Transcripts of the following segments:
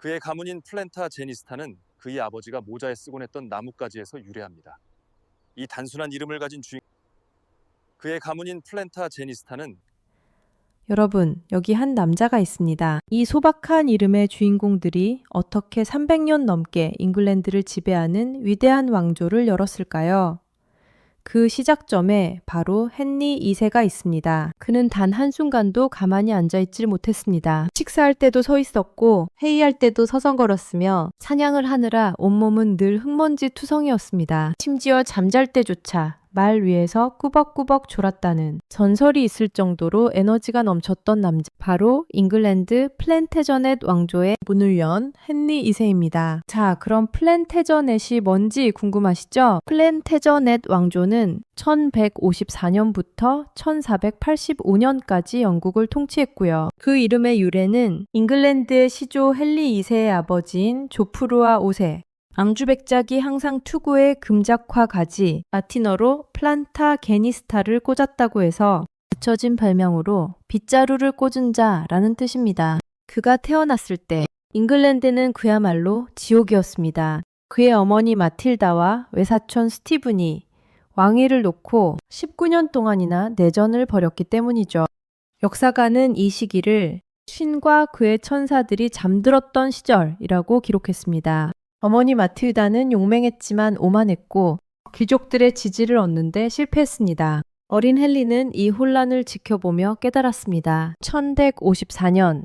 그의 가문인 플랜타 제니스타는 그의 아버지가 모자에 쓰곤 했던 나뭇가지에서 유래합니다. 이 단순한 이름을 가진 주인 그의 가문인 플랜타 제니스타는 여러분, 여기 한 남자가 있습니다. 이 소박한 이름의 주인공들이 어떻게 300년 넘게 잉글랜드를 지배하는 위대한 왕조를 열었을까요? 그 시작점에 바로 헨리 2세가 있습니다. 그는 단 한순간도 가만히 앉아있질 못했습니다. 식사할 때도 서 있었고, 회의할 때도 서성거렸으며, 사냥을 하느라 온몸은 늘 흙먼지 투성이었습니다. 심지어 잠잘 때조차 말 위에서 꾸벅꾸벅 졸았다는 전설이 있을 정도로 에너지가 넘쳤던 남자. 바로 잉글랜드 플랜테저넷 왕조의 문을 연 헨리 2세입니다. 자, 그럼 플랜테저넷이 뭔지 궁금하시죠? 플랜테저넷 왕조는 1154년부터 1485년까지 영국을 통치했고요. 그 이름의 유래는 잉글랜드의 시조 헨리 2세의 아버지인 조프루아 5세, 앙주백작이 항상 투구에 금작화 가지 라틴어로 플란타 게니스타를 꽂았다고 해서 붙여진 별명으로 빗자루를 꽂은 자라는 뜻입니다. 그가 태어났을 때 잉글랜드는 그야말로 지옥이었습니다. 그의 어머니 마틸다와 외사촌 스티븐이 왕위를 놓고 19년 동안이나 내전을 벌였기 때문이죠. 역사가는 이 시기를 신과 그의 천사들이 잠들었던 시절이라고 기록했습니다. 어머니 마틸다는 용맹했지만 오만했고 귀족들의 지지를 얻는데 실패했습니다. 어린 헨리는 이 혼란을 지켜보며 깨달았습니다. 1154년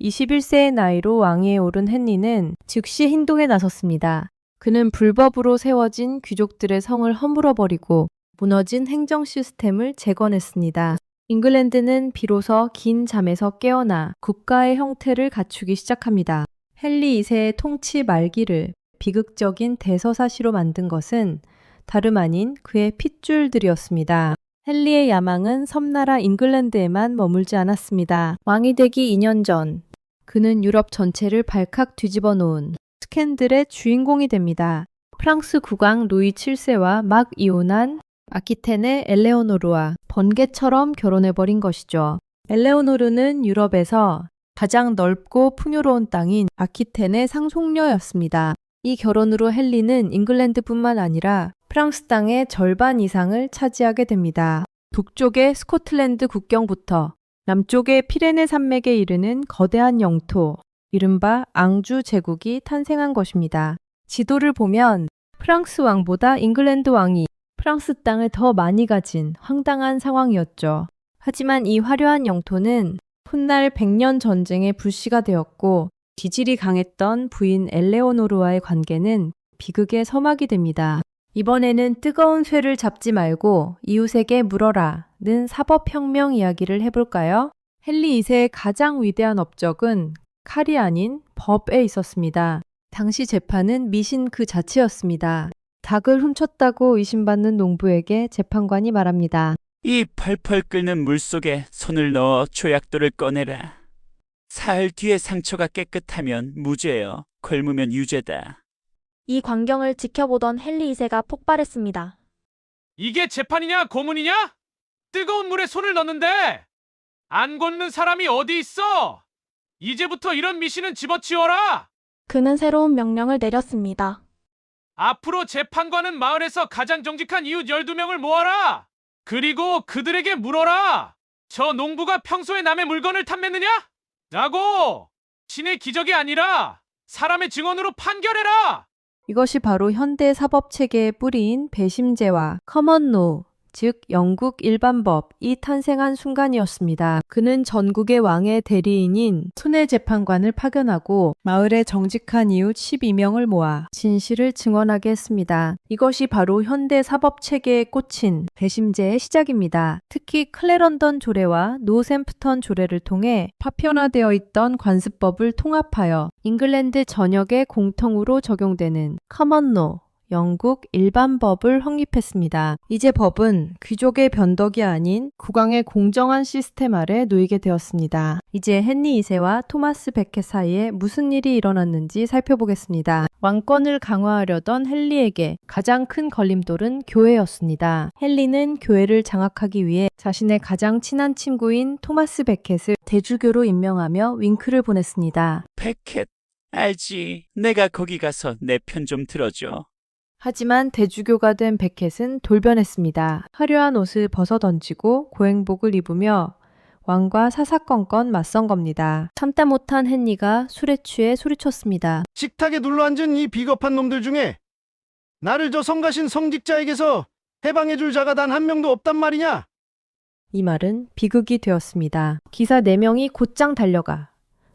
21세의 나이로 왕위에 오른 헨리는 즉시 행동에 나섰습니다. 그는 불법으로 세워진 귀족들의 성을 허물어버리고 무너진 행정 시스템을 재건했습니다. 잉글랜드는 비로소 긴 잠에서 깨어나 국가의 형태를 갖추기 시작합니다. 헨리 2세의 통치 말기를 비극적인 대서사시로 만든 것은 다름 아닌 그의 핏줄들이었습니다. 헨리의 야망은 섬나라 잉글랜드에만 머물지 않았습니다. 왕이 되기 2년 전, 그는 유럽 전체를 발칵 뒤집어 놓은 스캔들의 주인공이 됩니다. 프랑스 국왕 루이 7세와 막 이혼한 아키텐의 엘레오노르와 번개처럼 결혼해버린 것이죠. 엘레오노르는 유럽에서 가장 넓고 풍요로운 땅인 아키텐의 상속녀였습니다. 이 결혼으로 헨리는 잉글랜드뿐만 아니라 프랑스 땅의 절반 이상을 차지하게 됩니다. 북쪽의 스코틀랜드 국경부터 남쪽의 피레네 산맥에 이르는 거대한 영토, 이른바 앙주 제국이 탄생한 것입니다. 지도를 보면 프랑스 왕보다 잉글랜드 왕이 프랑스 땅을 더 많이 가진 황당한 상황이었죠. 하지만 이 화려한 영토는 훗날 백년 전쟁의 불씨가 되었고 기질이 강했던 부인 엘레오노르와의 관계는 비극의 서막이 됩니다. 이번에는 뜨거운 쇠를 잡지 말고 이웃에게 물어라는 사법혁명 이야기를 해볼까요? 헨리 2세의 가장 위대한 업적은 칼이 아닌 법에 있었습니다. 당시 재판은 미신 그 자체였습니다. 닭을 훔쳤다고 의심받는 농부에게 재판관이 말합니다. 이 펄펄 끓는 물 속에 손을 넣어 조약돌을 꺼내라. 사흘 뒤에 상처가 깨끗하면 무죄요. 굶으면 유죄다. 이 광경을 지켜보던 헨리 2세가 폭발했습니다. 이게 재판이냐 고문이냐? 뜨거운 물에 손을 넣는데 안 걷는 사람이 어디 있어? 이제부터 이런 미신은 집어치워라. 그는 새로운 명령을 내렸습니다. 앞으로 재판관은 마을에서 가장 정직한 이웃 12명을 모아라. 그리고 그들에게 물어라. 저 농부가 평소에 남의 물건을 탐냈느냐? 라고 신의 기적이 아니라 사람의 증언으로 판결해라. 이것이 바로 현대 사법 체계의 뿌리인 배심제와 커먼노, 즉 영국 일반법이 탄생한 순간이었습니다. 그는 전국의 왕의 대리인인 순회 재판관을 파견하고 마을의 정직한 이웃 12명을 모아 진실을 증언하게 했습니다. 이것이 바로 현대 사법 체계의 꽃인 배심제의 시작입니다. 특히 클레런던 조례와 노샘프턴 조례를 통해 파편화되어 있던 관습법을 통합하여 잉글랜드 전역에 공통으로 적용되는 커먼노, 영국 일반법을 확립했습니다. 이제 법은 귀족의 변덕이 아닌 국왕의 공정한 시스템 아래 놓이게 되었습니다. 이제 헨리 2세와 토마스 베켓 사이에 무슨 일이 일어났는지 살펴보겠습니다. 왕권을 강화하려던 헨리에게 가장 큰 걸림돌은 교회였습니다. 헨리는 교회를 장악하기 위해 자신의 가장 친한 친구인 토마스 베켓을 대주교로 임명하며 윙크를 보냈습니다. 베켓, 알지. 내가 거기 가서 내 편 좀 들어줘. 하지만 대주교가 된 베켓은 돌변했습니다. 화려한 옷을 벗어 던지고 고행복을 입으며 왕과 사사건건 맞선 겁니다. 참다 못한 헨리가 술에 취해 소리쳤습니다. 식탁에 눌러앉은 이 비겁한 놈들 중에 나를 저 성가신 성직자에게서 해방해줄 자가 단 한 명도 없단 말이냐? 이 말은 비극이 되었습니다. 기사 4명이 곧장 달려가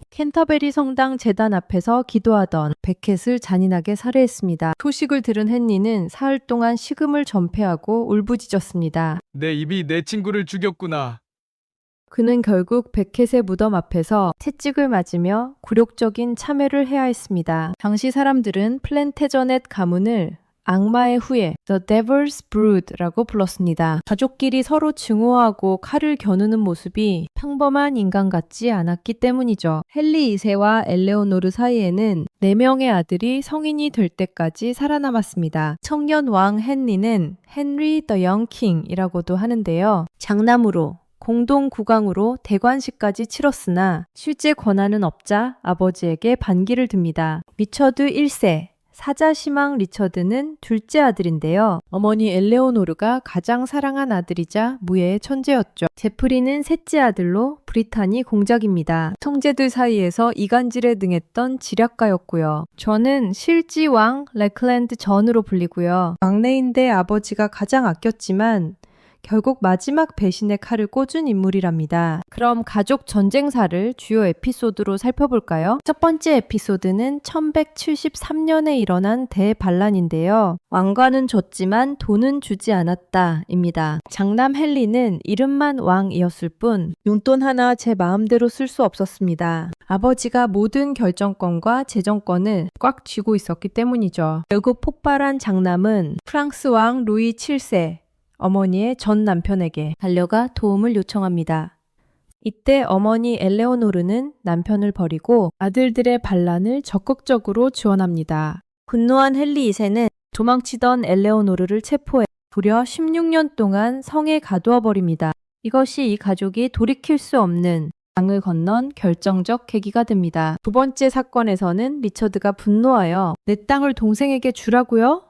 캔터베리 성당 재단 앞에서 기도하던 베켓을 잔인하게 살해했습니다. 소식을 들은 헨리는 사흘 동안 식음을 전폐하고 울부짖었습니다. 내 입이 내 친구를 죽였구나. 그는 결국 베켓의 무덤 앞에서 채찍을 맞으며 굴욕적인 참회를 해야 했습니다. 당시 사람들은 플랜테저넷 가문을 악마의 후예, The Devil's Brood라고 불렀습니다. 가족끼리 서로 증오하고 칼을 겨누는 모습이 평범한 인간 같지 않았기 때문이죠. 헨리 2세와 엘레오노르 사이에는 4명의 아들이 성인이 될 때까지 살아남았습니다. 청년 왕 헨리는 헨리 더 영킹이라고도 하는데요. 장남으로 공동 국왕으로 대관식까지 치렀으나 실제 권한은 없자 아버지에게 반기를 듭니다. 리처드 1세 사자 시망 리처드는 둘째 아들인데요. 어머니 엘레오노르가 가장 사랑한 아들이자 무예의 천재였죠. 제프리는 셋째 아들로 브리타니 공작입니다. 형제들 사이에서 이간질에 능했던 지략가였고요. 저는 실지왕 레클랜드 전으로 불리고요. 막내인데 아버지가 가장 아꼈지만 결국 마지막 배신의 칼을 꽂은 인물이랍니다. 그럼 가족 전쟁사를 주요 에피소드로 살펴볼까요? 첫 번째 에피소드는 1173년에 일어난 대반란인데요. 왕관은 줬지만 돈은 주지 않았다입니다. 장남 헨리는 이름만 왕이었을 뿐 용돈 하나 제 마음대로 쓸 수 없었습니다. 아버지가 모든 결정권과 재정권을 꽉 쥐고 있었기 때문이죠. 결국 폭발한 장남은 프랑스 왕 루이 7세 어머니의 전 남편에게 달려가 도움을 요청합니다. 이때 어머니 엘레오노르는 남편을 버리고 아들들의 반란을 적극적으로 지원합니다. 분노한 헨리 2세는 도망치던 엘레오노르를 체포해 무려 16년 동안 성에 가두어 버립니다. 이것이 이 가족이 돌이킬 수 없는 강을 건넌 결정적 계기가 됩니다. 두 번째 사건에서는 리처드가 분노하여 내 땅을 동생에게 주라고요?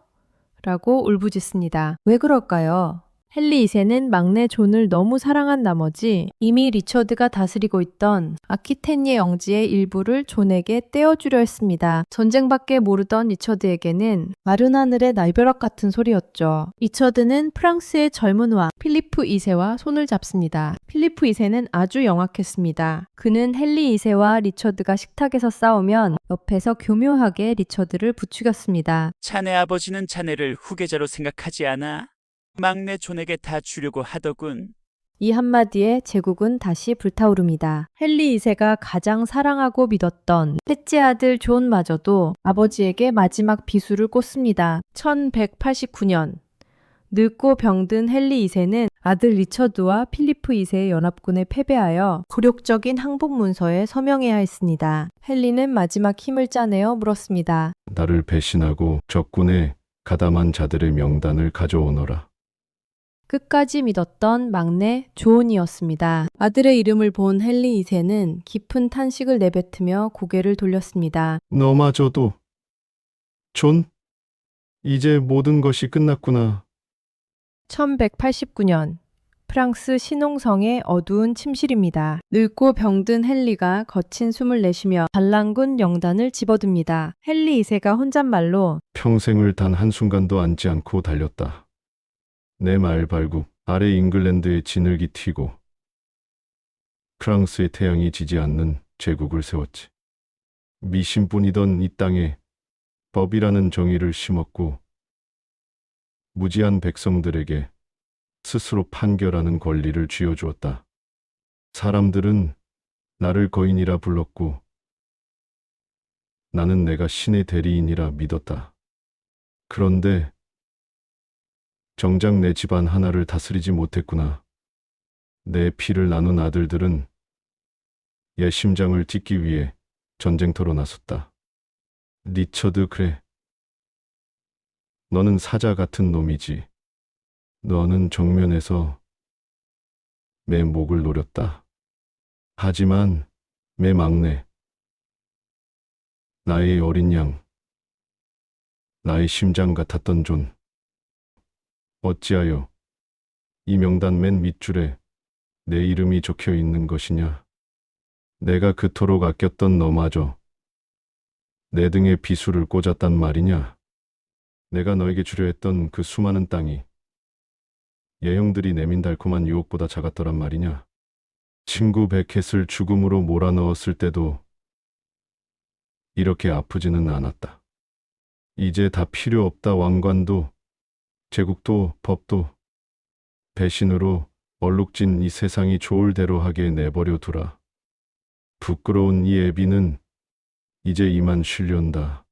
라고 울부짖습니다. 왜 그럴까요? 헨리 2세는 막내 존을 너무 사랑한 나머지 이미 리처드가 다스리고 있던 아키테니의 영지의 일부를 존에게 떼어주려 했습니다. 전쟁밖에 모르던 리처드에게는 마른 하늘의 날벼락 같은 소리였죠. 리처드는 프랑스의 젊은 왕 필리프 2세와 손을 잡습니다. 필리프 2세는 아주 영악했습니다. 그는 헨리 2세와 리처드가 식탁에서 싸우면 옆에서 교묘하게 리처드를 부추겼습니다. 자네 아버지는 자네를 후계자로 생각하지 않아? 막내 존에게 다 주려고 하더군. 이 한마디에 제국은 다시 불타오릅니다. 헨리 2세가 가장 사랑하고 믿었던 셋째 아들 존마저도 아버지에게 마지막 비수를 꽂습니다. 1189년 늙고 병든 헨리 2세는 아들 리처드와 필리프 2세의 연합군에 패배하여 굴욕적인 항복 문서에 서명해야 했습니다. 헨리는 마지막 힘을 짜내어 물었습니다. 나를 배신하고 적군에 가담한 자들의 명단을 가져오너라. 끝까지 믿었던 막내 조온이었습니다. 아들의 이름을 본 헨리 2세는 깊은 탄식을 내뱉으며 고개를 돌렸습니다. 너마저도 존 이제 모든 것이 끝났구나. 1189년 프랑스 신홍성의 어두운 침실입니다. 늙고 병든 헨리가 거친 숨을 내쉬며 반란군 영단을 집어듭니다. 헨리 2세가 혼잣말로 평생을 단 한순간도 앉지 않고 달렸다. 내 말 발굽 아래 잉글랜드의 진흙이 튀고 프랑스의 태양이 지지 않는 제국을 세웠지. 미신뿐이던 이 땅에 법이라는 정의를 심었고 무지한 백성들에게 스스로 판결하는 권리를 쥐어주었다. 사람들은 나를 거인이라 불렀고 나는 내가 신의 대리인이라 믿었다. 그런데 정작 내 집안 하나를 다스리지 못했구나. 내 피를 나눈 아들들은 옛 심장을 찢기 위해 전쟁터로 나섰다. 리처드 그래. 너는 사자 같은 놈이지. 너는 정면에서 내 목을 노렸다. 하지만 내 막내. 나의 어린 양, 나의 심장 같았던 존. 어찌하여 이 명단 맨 밑줄에 내 이름이 적혀 있는 것이냐? 내가 그토록 아꼈던 너마저 내 등에 비수를 꽂았단 말이냐? 내가 너에게 주려 했던 그 수많은 땅이 예형들이 내민 달콤한 유혹보다 작았더란 말이냐? 친구 베켓을 죽음으로 몰아넣었을 때도 이렇게 아프지는 않았다. 이제 다 필요 없다 왕관도 제국도 법도 배신으로 얼룩진 이 세상이 좋을 대로 하게 내버려 두라. 부끄러운 이 애비는 이제 이만 쉬련다.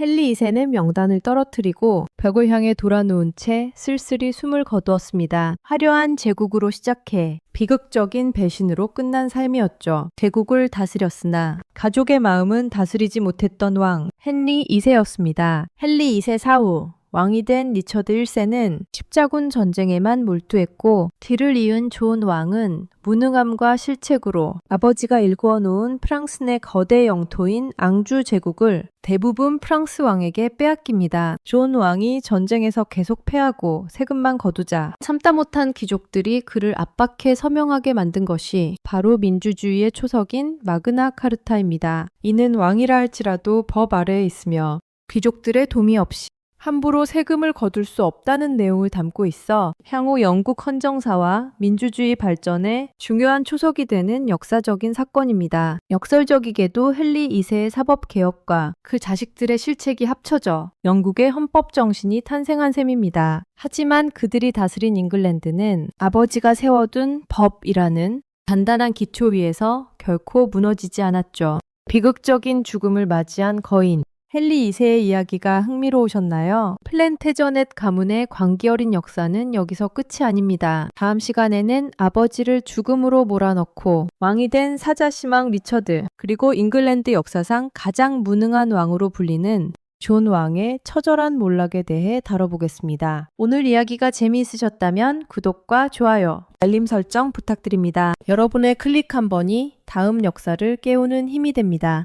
헨리 2세는 명단을 떨어뜨리고 벽을 향해 돌아누운 채 쓸쓸히 숨을 거두었습니다. 화려한 제국으로 시작해 비극적인 배신으로 끝난 삶이었죠. 제국을 다스렸으나 가족의 마음은 다스리지 못했던 왕 헨리 2세였습니다. 헨리 2세 사후 왕이 된 리처드 1세는 십자군 전쟁에만 몰두했고 뒤를 이은 존 왕은 무능함과 실책으로 아버지가 일구어 놓은 프랑스 내 거대 영토인 앙주 제국을 대부분 프랑스 왕에게 빼앗깁니다. 존 왕이 전쟁에서 계속 패하고 세금만 거두자 참다 못한 귀족들이 그를 압박해 서명하게 만든 것이 바로 민주주의의 초석인 마그나 카르타입니다. 이는 왕이라 할지라도 법 아래에 있으며 귀족들의 도미 없이 함부로 세금을 거둘 수 없다는 내용을 담고 있어 향후 영국 헌정사와 민주주의 발전에 중요한 초석이 되는 역사적인 사건입니다. 역설적이게도 헨리 2세의 사법 개혁과 그 자식들의 실책이 합쳐져 영국의 헌법 정신이 탄생한 셈입니다. 하지만 그들이 다스린 잉글랜드는 아버지가 세워둔 법이라는 단단한 기초 위에서 결코 무너지지 않았죠. 비극적인 죽음을 맞이한 거인 헨리 2세의 이야기가 흥미로우셨나요? 플랜테저넷 가문의 광기 어린 역사는 여기서 끝이 아닙니다. 다음 시간에는 아버지를 죽음으로 몰아넣고 왕이 된 사자시망 리처드, 그리고 잉글랜드 역사상 가장 무능한 왕으로 불리는 존 왕의 처절한 몰락에 대해 다뤄보겠습니다. 오늘 이야기가 재미있으셨다면 구독과 좋아요, 알림 설정 부탁드립니다. 여러분의 클릭 한 번이 다음 역사를 깨우는 힘이 됩니다.